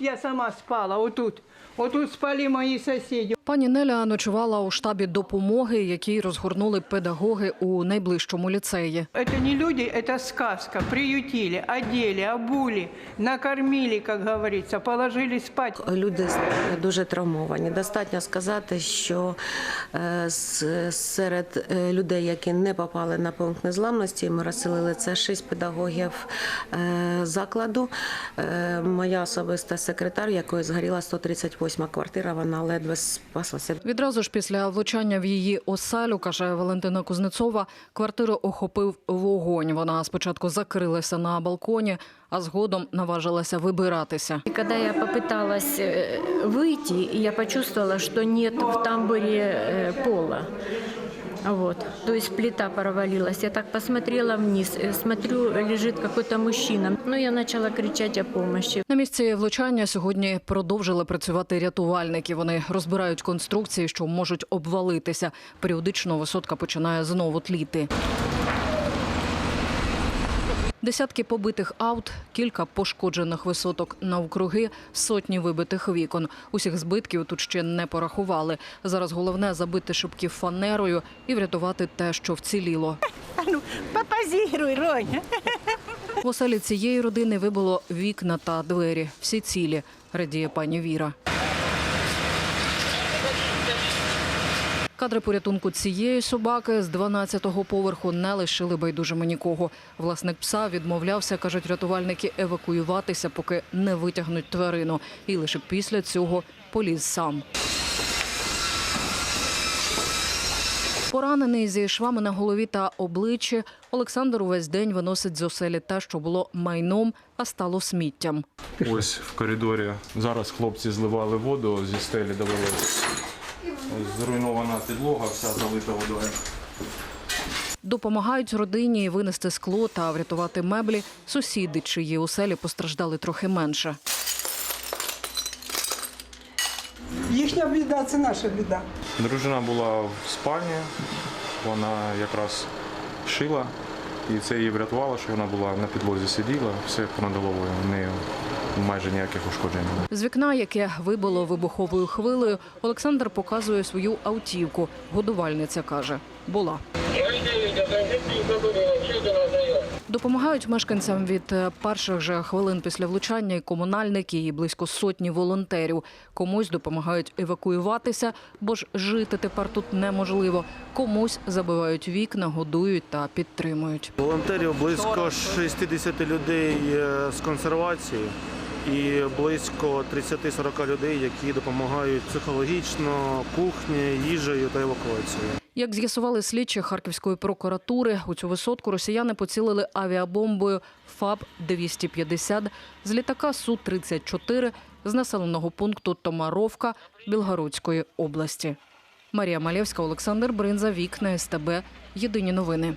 Я сама спала отут. Отут спали мої сусіди. Пані Неля ночувала у штабі допомоги, який розгорнули педагоги у найближчому ліцеї. Это не люди, это сказка. Приютили, одели, обули, накормили, как говорится, положили спать. Люди дуже травмовані. Достатньо сказати, що е, серед е, людей, які не попали на пункт незламності, ми розселили це шість педагогів е, закладу. Моя особиста секретар, якої згоріла 138 квартира, вона ледве спаслася. Відразу ж після влучання в її оселю, каже Валентина Кузнецова, квартиру охопив вогонь. Вона спочатку закрилася на балконі, а згодом наважилася вибиратися. И когда я попыталась э, выйти, я почувствовала, что нет в тамбуре э, пола. Вот. То есть плита провалилась. Я так посмотрела вниз, э, смотрю, лежит какой-то мужчина. Ну, я начала кричать о помощи. На місці влучання сьогодні продовжили працювати рятувальники. Вони розбирають конструкції, що можуть обвалитися. Періодично висотка починає знову тліти. Десятки побитих аут, кілька пошкоджених висоток навкруги, сотні вибитих вікон. Усіх збитків тут ще не порахували. Зараз головне забити шибки фанерою і врятувати те, що вціліло. А ну, попозируй, Роня. В оселі цієї родини вибило вікна та двері. Всі цілі, радіє пані Віра. Кадри порятунку цієї собаки з 12-го поверху не лишили байдужими нікого. Власник пса відмовлявся, кажуть рятувальники, евакуюватися, поки не витягнуть тварину. І лише після цього поліз сам. Поранений зі швами на голові та обличчі, Олександр увесь день виносить з оселі те, що було майном, а стало сміттям. Ось в коридорі. Зараз хлопці зливали воду зі стелі довелося. Зруйнована підлога, вся залита водою. Допомагають родині винести скло та врятувати меблі. Сусіди, чиї оселі постраждали трохи менше. Їхня біда це наша біда. Дружина була в спальні, вона якраз шила, і це її врятувало, що вона була на підлозі сиділа, все понад головою, в неї майже ніяких ушкоджень. З вікна, яке вибило вибуховою хвилею, Олександр показує свою автівку. Годувальниця каже, була. Допомагають мешканцям від е, перших же хвилин після влучання і комунальники, і близько сотні волонтерів. Комусь допомагають евакуюватися, бо ж жити тепер тут неможливо. Комусь забивають вікна, годують та підтримують. Волонтерів близько 60 людей е, з консервації і близько 30-40 людей, які допомагають психологічно, кухні, їжею та евакуацією. Як з'ясували слідчі Харківської прокуратури, у цю висотку росіяни поцілили авіабомбою ФАБ-250 з літака Су-34 з населеного пункту Томаровка Білгородської області. Марія Малєвська, Олександр Бринза, Вікна, СТБ. Єдині новини.